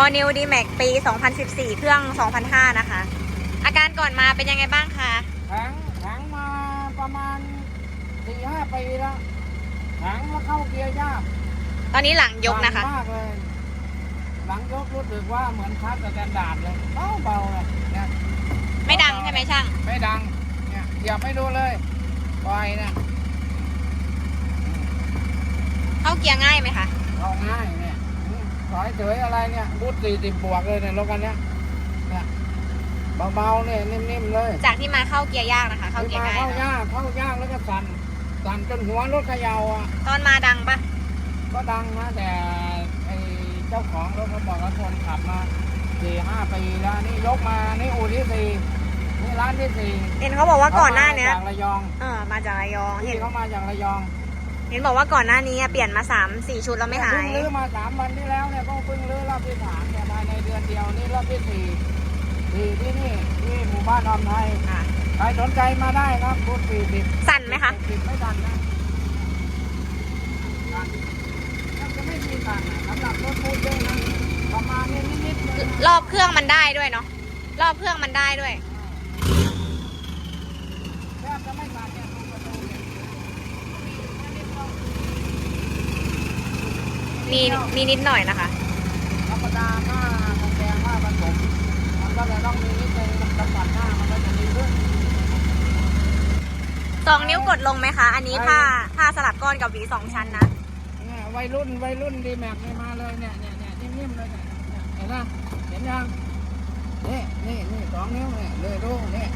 All New D Max ปี 2014 เครื่อง 2005 นะคะ อาการก่อนมาเป็นยังไงบ้างคะแข็งแข็งมาประมาณสี่ห้าปีแล้วแข็งแล้วเข้าเกียร์ยากตอนนี้หลังยกนะคะสั่มากเลยหลังยกรู้สึกว่าเหมือนคัสสแตนดาร์ดเลยเบาเบาๆเลยเนี่ยไม่ดังใช่ไหมช่าง ไม่ดังเนี่ยอย่าไปดูเลยปล่อยเนี่ยเข้าเกียร์ง่ายไหมคะเอาง่ายเนี่ย อืมถอยเฉยอะไรเนี่ยบูทสี่สิบบวกเลยเนี่ยรถคันเนี้ยเนี่ยเบาๆเนี่ยนิ่มๆเลยจากที่มาเข้าเกียร์ยากนะคะ เข้าเกียร์ง่ายเข้าเนอะยากเข้ายากแล้วก็สั่นสั่นจนหัวรถเขย่าอะตอนมาดังปะก็ดังนะแต่ไอเจ้าของรถเขาบอกว่าคนขับมาสี่ห้าปีแล้วนี่ยกมานี่อู่ที่สี่นี่ร้านที่สี่เห็นเขาบอกว่าก่อนหน้าเนี้ยขมจากระยองเออมาจากระยองที่เห็นเขามาจากระยอง เห็นบอกว่าก่อนหน้านี้อะเปลี่ยนมา3 4ชุดแล้วไม่หาเพิ่ยงรื้อมาสามวันที่แล้วเนี่ยก็เพิ่งรื้อรอบที่สามเนี่ยภายในเดือนเดียวนี่รอบที่สี่สี่ที่นี่ที่หมู่บ้านออมไทยอะ ใครสนใจมาได้ครับบูธสี่สิบสั่นไหมคะสิบไม่ดันนะดันถ้าจะไม่มีสั่นนะสำหรับรถบูธด้วยนะประมาณนี้นิดๆเลยนะรอบเครื่องมันได้ด้วยเนาะรอบเครื่องมันได้ด้วย แทบจะไม่สั่นเนี่ยตรงประตูเนี่ย มีมีนิดหน่อยนะคะ ธรรมดาหน้าทองแดงว่าผสมมันก็เลยต้องมีนิดนึงจังหวัดหน้ามันก็จะดีขึ้นสองนิ้วกดลงไหมคะ อันนี้ผ้าผ้าสลับก้อนกับหวีสองชั้นนะ เนี่ยวัยรุ่นวัยรุ่นดีแม็กนี่มาเลยเนี่ยเนี่ยเนี่ยนิ่มๆเลยเนี่ยเนี่ยเห็นไหมเห็นยังนี่นี่นี่สองนิ้วเนี่ยเลยดูเนี่ย